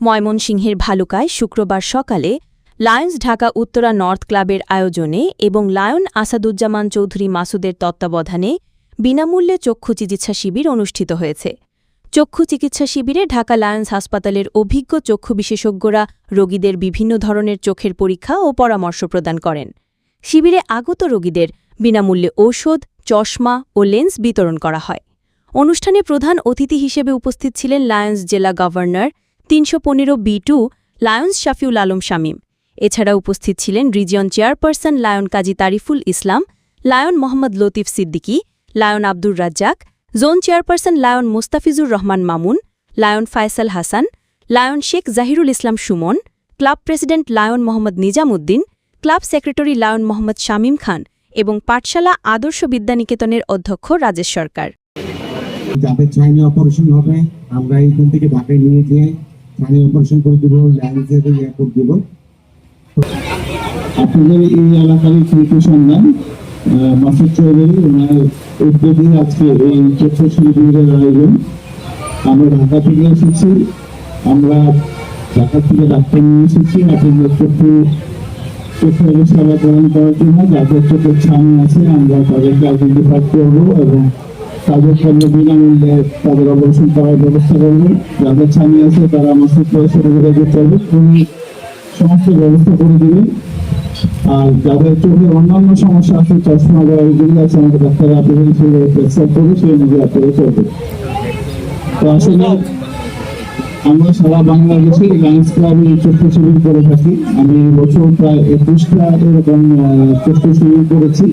ময়মনসিংহের ভালুকায় শুক্রবার সকালে লায়ন্স ঢাকা উত্তরা নর্থ ক্লাবের আয়োজনে এবং লায়ন আসাদুজ্জামান চৌধুরী মাসুদের তত্ত্বাবধানে বিনামূল্যে চক্ষু চিকিৎসা শিবির অনুষ্ঠিত হয়েছে। চক্ষু চিকিৎসা শিবিরে ঢাকা লায়ন্স হাসপাতালের অভিজ্ঞ চক্ষু বিশেষজ্ঞরা রোগীদের বিভিন্ন ধরনের চোখের পরীক্ষা ও পরামর্শ প্রদান করেন। শিবিরে আগত রোগীদের বিনামূল্যে ঔষধ, চশমা ও লেন্স বিতরণ করা হয়। অনুষ্ঠানে প্রধান অতিথি হিসেবে উপস্থিত ছিলেন লায়ন্স জেলা গভর্নর তিনশো পনেরো B two Lions Shafiul Alam Shamim. এছাড়া উপস্থিত ছিলেন region chairperson Lion Kazi Tariful Islam, Lion Mohammad Latif Siddiqui, Lion Abdur Razzak, zone chairperson Lion Mustafizur Rahman Mamun, Lion Faisal Hasan, Lion Sheikh Zahirul Islam Sumon, club president Lion Mohammad Nizamuddin, club secretary Lion Mohammad Shamim Khan এবং পাঠশালা আদর্শ বিদ্যানিকেতনের অধ্যক্ষ রাজেশ সরকার। যাদের চাইনি operation হবে, আমরা থেকে ঢাকায় নিয়ে অপারেশন করে দেবো আপনাদের এই এলাকারই শিল্পী সন্ধান মাসুদ চৌধুরী, ওনার উদ্যোগে আজকে এই চক্ষু শিল্পীদের আয়োজন। আমরা ঢাকা থেকে এসেছি, আমরা ঢাকা থেকে ডাক্তার নিয়ে এসেছি, আপনাদের চক্ষু চোখের সেবা প্রদান করার জন্য, যাদের চোখের আছে, আমরা তাদেরকে আইডেন্টিফাই করব এবং তাদের জন্য বিনামূল্যে তাদের অপারেশন করার ব্যবস্থা করব। যাদের ছানি আছে, তারা আমার সাথে সহযোগিতা করতে হবে উনি সমস্ত ব্যবস্থা করে দিবেন। আর যাদের চোখের অন্যান্য সমস্যা আছে, চশমা বা এগুলি আছে আমাদের ডাক্তার আপনাদের সেগুলো প্রেসক্রাইব করবে সেই অনুযায়ী আপনারা করবে। তো আসলে আমরা সারা বাংলাদেশে লায়ন্স ক্লাবে চক্ষু শিবির করে থাকি। আমি বছর প্রায় একুশটা এরকম চক্ষু শিবির করেছি।